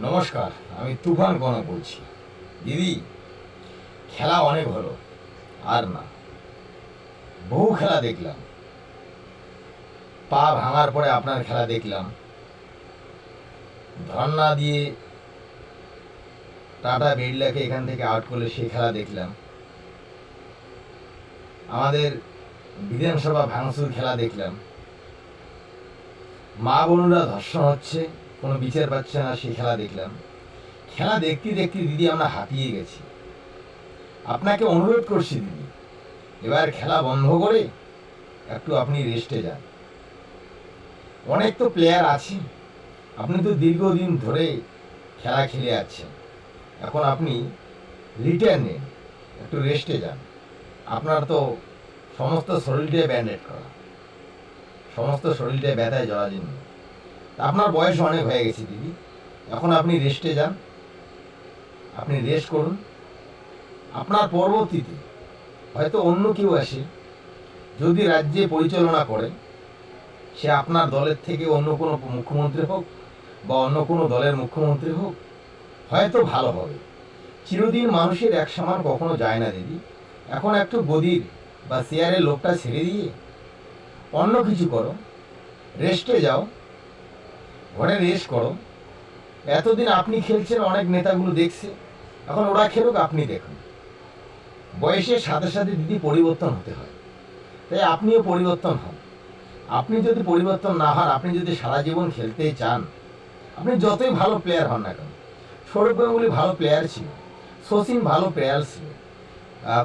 নমস্কার, আমি তুফান কনক বলছি। দিদি, খেলা অনেক ভালো আর না। বহু খেলা দেখলাম। পা ভাঙার পরে আপনার খেলা দেখলাম। ধর্না দিয়ে টাটা বিড়লাকে এখান থেকে আউট করলে সেই খেলা দেখলাম। আমাদের বিধানসভা ভাঙচুর খেলা দেখলাম। মা বোনরা ধর্ষণ হচ্ছে। কোনো বিচার পাচ্ছে না, সেই খেলা দেখলাম। খেলা দেখতে দেখতে দিদি আমরা হাঁপিয়ে গেছি। আপনাকে অনুরোধ করছি দিদি, এবার খেলা বন্ধ করে একটু আপনি রেস্টে যান। অনেক তো প্লেয়ার আছে, আপনি তো দীর্ঘদিন ধরে খেলা খেলে যাচ্ছেন এখন আপনি রিটার্ন নিন, একটু রেস্টে যান। আপনার তো সমস্ত শরীরটাই ব্যান্ডেড করা। সমস্ত শরীরটাই ব্যথায় জরাজীর্ণ। আপনার বয়স অনেক হয়ে গেছে, দিদি। এখন আপনি রেস্টে যান। আপনি রেস্ট করুন। আপনার পরবর্তীতে হয়তো অন্য কেউ আসে, যদি রাজ্যে পরিচালনা করে, সে আপনার দলের থেকে অন্য কোনো মুখ্যমন্ত্রী হোক বা অন্য কোনো দলের মুখ্যমন্ত্রী হোক, হয়তো ভালো হবে। চিরদিন মানুষের এক সমান কখনো যায় না, দিদি। এখন একটু গদির বা চেয়ারের লোকটা ছেড়ে দিয়ে অন্য কিছু করো। রেস্টে যাও। ঘরে রেস্ট করো এতদিন আপনি খেলছেন, অনেক নেতাগুলো দেখছে। এখন ওরা খেলুক, আপনি দেখুন। বয়সের সাথে সাথে দিদি পরিবর্তন হতে হয়। তাই আপনিও পরিবর্তন হন। আপনি যদি পরিবর্তন না হন, আপনি যদি সারা জীবন খেলতে চান, আপনি যতই ভালো প্লেয়ার হন না কেন, সৌরভ গাঙ্গুলি ভালো প্লেয়ার ছিল, শচীন ভালো প্লেয়ার ছিল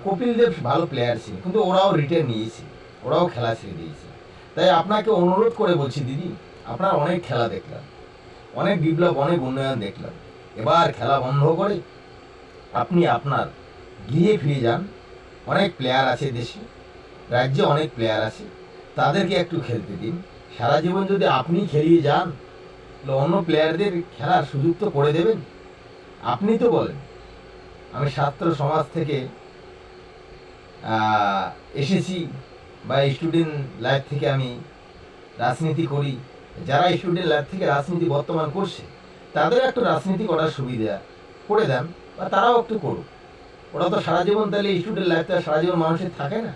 কপিল দেব ভালো প্লেয়ার ছিল, কিন্তু ওরাও রিটার্ন নিয়েছে, ওরাও খেলা ছেড়ে দিয়েছে। তাই আপনাকে অনুরোধ করে বলছি দিদি আপনার অনেক খেলা দেখলাম অনেক বিপ্লব, অনেক উন্নয়ন দেখলাম এবার খেলা বন্ধ করে আপনি আপনার গৃহে ফিরে যান। অনেক প্লেয়ার আছে দেশে, রাজ্যে অনেক প্লেয়ার আছে, তাদেরকে একটু খেলতে দিন। সারা জীবন যদি আপনি খেলিয়ে যান, তাহলে অন্য প্লেয়ারদের খেলার সুযোগ তো করে দেবেন। আপনি তো বলেন, আমি ছাত্র সমাজ থেকে এসেছি বা স্টুডেন্ট লাইফ থেকে আমি রাজনীতি করি। যারা স্টুডেন্ট লাইফ থেকে রাজনীতি বর্তমান করছে, তাদের একটু রাজনীতি করার সুবিধা করে দেন বা তারাও একটু করুক। ওরা তো সারা জীবন তাহলে স্টুডেন্ট লাইফটা সারা জীবন মানুষের থাকে না।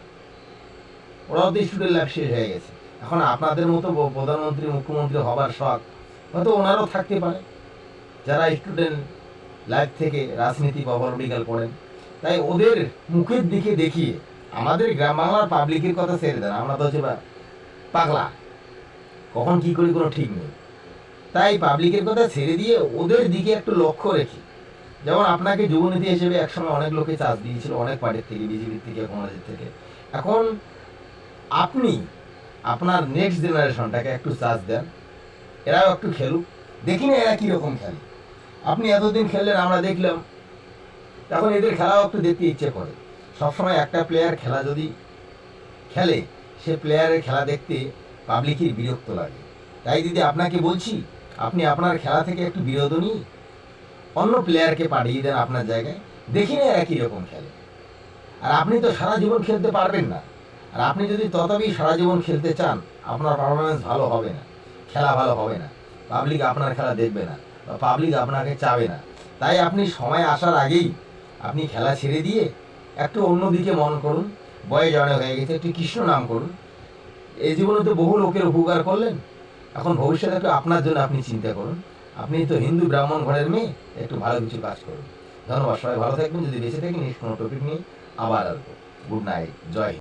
ওরাও তো স্টুডেন্ট লাইফ শেষ হয়ে গেছে। এখন আপনাদের মতো প্রধানমন্ত্রী, মুখ্যমন্ত্রী হবার শখ, হয়তো ওনারও থাকতে পারে। যারা স্টুডেন্ট লাইফ থেকে রাজনীতি বা পলিটিক্যাল করেন, তাই ওদের মুখের দিকে দেখিয়ে আমাদের গ্রাম বাংলার পাবলিকের কথা ছেড়ে দেন। আমরা তো হচ্ছে পাগলা। কখন কি করি কোনো ঠিক নেই। তাই পাবলিকের কথা ছেড়ে দিয়ে ওদের দিকে একটু লক্ষ্য রেখে, যেমন আপনাকে যুবনীতি হিসেবে একসময় অনেক লোকে চাষ দিয়েছিল, অনেক পার্টির থেকে, বিজেপির থেকে, কংগ্রেসের থেকে। এখন আপনি, আপনার নেক্সট জেনারেশনটাকে একটু চাষ দেন, এরাও একটু খেলুক, দেখি না এরা কীরকম খেলে। আপনি এতদিন খেললেন, আমরা দেখলাম তখন এদের খেলাও একটু দেখতে ইচ্ছে করে। সবসময় একটা প্লেয়ার খেলা যদি খেলে, সে প্লেয়ারের খেলা দেখতে পাবলিকের বিরক্ত লাগে। তাই দিদি, আপনাকে বলছি, আপনি আপনার খেলা থেকে একটু বিরত নিয়ে অন্য প্লেয়ারকে পাঠিয়ে দেন আপনার জায়গায়, দেখি না এরা কীরকম খেলে। আর আপনি তো সারা জীবন খেলতে পারবেন না। আর আপনি যদি তথাপি সারা জীবন খেলতে চান, আপনার পারফরমেন্স ভালো হবে না, খেলা ভালো হবে না। পাবলিক আপনার খেলা দেখবে না, বা পাবলিক আপনাকে চাবে না। তাই আপনি সময় আসার আগেই আপনি খেলা ছেড়ে দিয়ে একটু অন্যদিকে মন করুন। বয়স অনেক হয়ে গেছে, একটু কৃষ্ণ নাম করুন। এই জীবনে তো বহু লোকের উপকার করলেন। এখন ভবিষ্যতে একটু আপনার জন্য আপনি চিন্তা করুন। আপনি তো হিন্দু, ব্রাহ্মণ ঘরের মেয়ে, একটু ভালো কিছু কাজ করুন। ধন্যবাদ, সবাই ভালো থাকবেন। যদি বেঁচে থাকেন কোনো টপিক নিয়ে আবার আসব। গুড নাইট জয়